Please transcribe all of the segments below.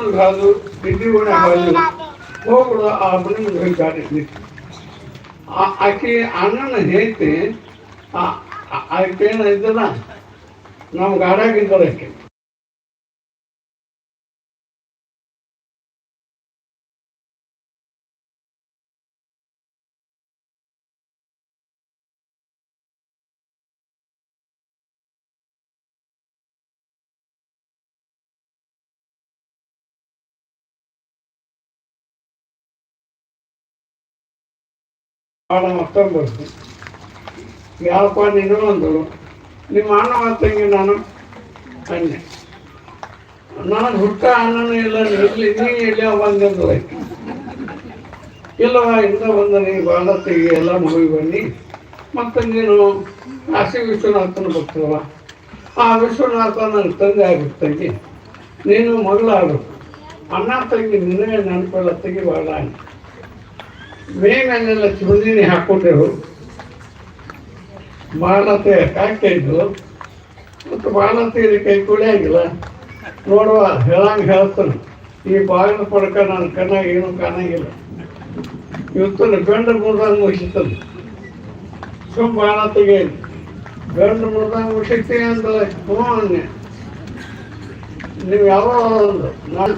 ಉಪ್ಪನ ಕಾದು ಬಿದ್ದಿ ಉಣೆ ಕಾದು ಹೋಗ್ಬಿಡು ಆ ಮನೆ ಮುಂದೆ ಹೋಗಿ ಗಾಡಿ ನಿಂತು. ಆ- ಆಕೆ ಅಣ್ಣನ ಹೇಳ್ತಿ ಆಕೆ ಏನು ಇದ್ದಲ್ಲ ನಮ್ಮ ಗಾಡಾಗಿದ್ದಲ್ಲ ಆಕೆ ಭಾಳ ಮತ್ತೊಂದು ಯಾವಪ್ಪ, ನೀನು ಅಂದರು ನಿಮ್ಮ ಅಣ್ಣ ಮಾತಂಗೆ ನಾನು? ಅನ್ನೆ ನಾನು ಹುಟ್ಟ ಅಣ್ಣನೂ ಇಲ್ಲ ಇರಲಿ, ನೀ ಎಲ್ಲ ಬಂದೆಂದು ಇಲ್ಲವ, ಇಂದ ಬಂದ ನೀ ಬಾಲತ್ತಿಗೆ ಎಲ್ಲ ಮುಗಿ ಬನ್ನಿ. ಮತ್ತು ನೀನು ಕಾಶಿ ವಿಶ್ವನಾಥನ ಬರ್ತೀವ ಆ ವಿಶ್ವನಾಥ ನನ್ನ ತಂದೆ ಆಗುತ್ತೆ ತಂಗಿ. ನೀನು ಮಗಳಾಗಬೇಕು ಅಣ್ಣ ತಂಗಿ, ನಿನ್ನೇ ನೆನಪಿಲ್ಲ ತೆಗಿ ಬಾಳ ಅಂತ ಮೇಲೆಲ್ಲ ಚುರುದಿನಿ ಹಾಕ್ಕೊಂಡೆವು ಬಾಳತೆ ಇದ್ದರು ಮತ್ತು ಬಾಳತೆ ಕೈ ಕುಡಿಯಂಗಿಲ್ಲ ನೋಡುವ, ಹೇಳಂಗೆ ಹೇಳ್ತಾನೆ. ಈ ಬಾಗಿನ ಪಡ್ಕ ನನ್ನ ಕಣ್ಣಾಗ ಏನು ಕಾಣಂಗಿಲ್ಲ. ಇವತ್ತು ಗಂಡು ಮುರಿದಂಗೆ ಮುಗಿಸುತ್ತದೆ. ಸುಮ್ಮ ಬಾಳತೆಗೆ ಗಂಡು ಮುರಿದಂಗೆ ಮುಗಿಸ್ತೀನಿ ಅಂತ ಹ್ಞೂ ನೀವು ಯಾವ ಒಂದು ನಾನು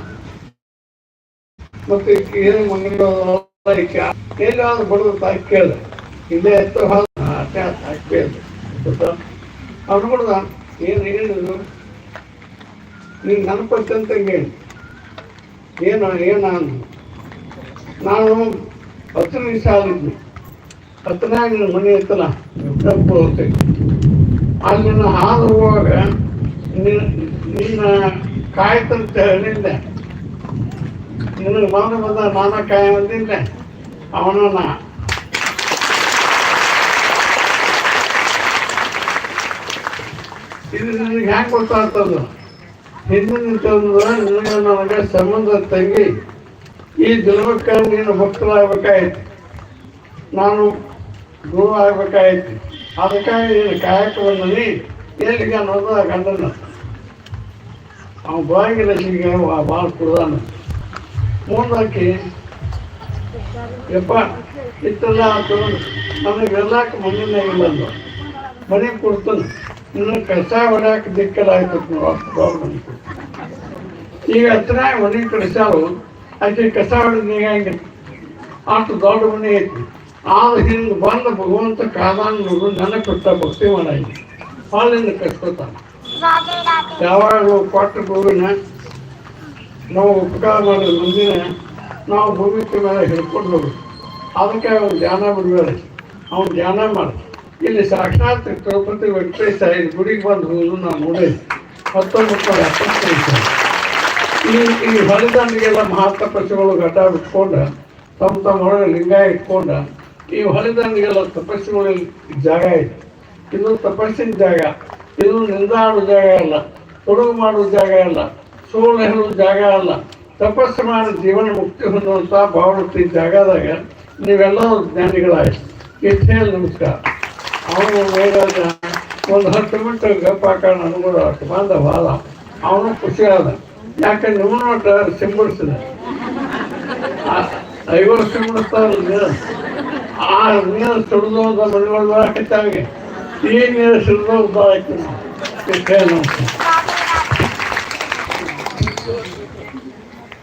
ಮತ್ತೆ ಏನು ಮಂಗಲ ಎಲ್ಲಾದ್ರೂ ಬಡದು ತಾಯಿ ಕೇಳಿದೆ. ಇಲ್ಲೇ ಎತ್ತು ಅಷ್ಟೇ ತಾಯಿ ಕೇಳಿದೆ. ಅವ್ರು ಬಿಡ್ದ ಏನು ಹೇಳಿದ್ರು? ನೀನು ಹೇಳಿ. ಏನು ಏನು ನಾನು ನಾನು ನಿಮಿಷ ಆಗಿದ್ದೆ ಹತ್ತನಾಗ ನಿನ್ನ ಮನೆ ಇತ್ತಲ್ಲ ತಪ್ಪು ಹೋಗ್ತೀನಿ ಅಲ್ಲಿ ಹಾದು ಹೋಗುವಾಗ ನಿನ್ನ ಕಾಯ್ತಂತ ಹೇಳಿದ್ದೆ. ನಿನಗೆ ಮೌನ ಬಂದ ನಾನ ಕಾಯ ಇದು ನಿನಗೆ ಹ್ಯಾಂಗೆ ಗೊತ್ತಾಗ್ತದ? ಹಿಂದೆ ನಿಂತಂದ್ರೆ ನಿನಗೆ ಸಂಬಂಧ ತಂಗಿ, ಈ ಜನ್ಮಕ್ಕೆ ನೀನು ಭಕ್ತರಾಗಬೇಕಾಯ್ತು. ನಾನು ಗುರು ಆಗ್ಬೇಕಾಯ್ತು. ಅದಕ್ಕಾಗಿ ನೀನು ಕಾಯಕ ಬಂದನಿ ಎಲ್ಲಿಗೆ ಅನ್ನೋದು ಆ ಗಂಡನ ಅವನು ಬಾಗಿಲ ಭಾಳ ಕುಡ್ದಾನ. ಮುಂದಾಕಿ ಯಪ್ಪ ಇತ್ತಲ್ಲ ಅಂತ ನನಗೆ ಎಲ್ಲಾಕ ಮಣ್ಣಿನ ಇಲ್ಲ ಮನೆ ಕೊಡ್ತಾನೆ ನಿನ್ನ ಕಸ ಹೊಡ್ಯಾಕ ದಿಕ್ಕಲ್ಲ ಆಯ್ತು ಗೌರ್ಮೆಂಟ್ ಈಗ ಹತ್ರ ಮನೆ ಕಡಿಸಾವು ಅದಕ್ಕೆ ಕಸ ಹೊಡೆದು ನೀಗಂಗಿಲ್ಲ ಅಷ್ಟು ದೊಡ್ಡ ಮನೆ ಐತಿ. ಆ ಹಿಂಗೆ ಬಂದ ಭಗವಂತ ಕಾದಾನ ನೋಡು, ನನಗೆ ಕೊಟ್ಟ ಭಕ್ತಿ ಮಾಡಿ ಹಾಲಿಂದ ಕಟ್ಕೊತಾನೆ. ಯಾವಾಗ ಕೊಟ್ಟ ಭೂಮಿನ ನಾವು ಉಪಕಾರ ಮಾಡಿದ ಮುಂದಿನ ನಾವು ಭೂಮಿಕೆ ಮೇಲೆ ಹಿಡ್ಕೊಂಡು ಹೋಗ್ಬೇಕು ಅದಕ್ಕೆ ಅವನು ಧ್ಯಾನ ಬಿಡಬೇಡ. ಅವನು ಧ್ಯಾನ ಮಾಡಿ. ಇಲ್ಲಿ ಸಾಕ್ಷಾತ್ ತಿರುಪತಿ ವೆಂಕಟೇಶ ಇಲ್ಲಿ ಗುಡಿಗೆ ಬಂದು ಹೋಗೋದು ನಾವು ನೋಡಿದ್ವಿ. ಹತ್ತೊಂಬತ್ತು ನೂರ ಎಪ್ಪತ್ತೈದು. ಈ ಹೊಲಿದಂಡಿಗೆಲ್ಲ ಮಹಾತಪಸ್ಸುಗಳು ಘಟ ಬಿಟ್ಕೊಂಡು, ತಮ್ಮ ತಮ್ಮ ಒಳಗೆ ಲಿಂಗ ಇಟ್ಕೊಂಡು, ಈ ಹೊಲಿದಂಡಿಗೆಲ್ಲ ತಪಸ್ಸುಗಳು ಜಾಗ ಇದೆ. ಇದು ತಪಸ್ಸಿನ ಜಾಗ ಇದು ನಿಂದಾಡೋ ಜಾಗ ಅಲ್ಲ ತೊಡಗು ಮಾಡುವ ಜಾಗ ಅಲ್ಲ ಸೋಲು ಹೇಳುವ ಜಾಗ ಅಲ್ಲ. ತಪಸ್ಸು ಮಾಡಿ ಜೀವನ ಮುಕ್ತಿ ಹೊಂದುವಂಥ ಭಾವಮುಕ್ತಿ ಜಾಗದಾಗ ನೀವೆಲ್ಲ ಜ್ಞಾನಿಗಳಾಯ್ತು ಇಷ್ಟೇ ನಮಸ್ಕಾರ. ಅವನು ಮೇಲಾದ ಒಂದು ಹತ್ತು ಮಿನಿಟ್ ಗಪ್ಪ ಹಾಕೋಣ ಅನುಗುಣ ಬಂದ ಬಾಲ. ಅವನು ಖುಷಿ ಆದ ಯಾಕೆ ನಿಮ್ಮನ್ನ ಆ ಸಿಂಬಡಿಸಿದ ಐವರು ಸಿಂಬಡಿಸ್ತಾರಲ್ಲ ಆ ನೀರು ಸುಡಿದು ಅಂತ ಮನೆಗಳು ಹಾಕಿತ್ತಾಗೆ ಈ ನೀರು ಸುಡಿದು ಆಯ್ತು. ಇಷ್ಟೇ ನಮಸ್ಕಾರ.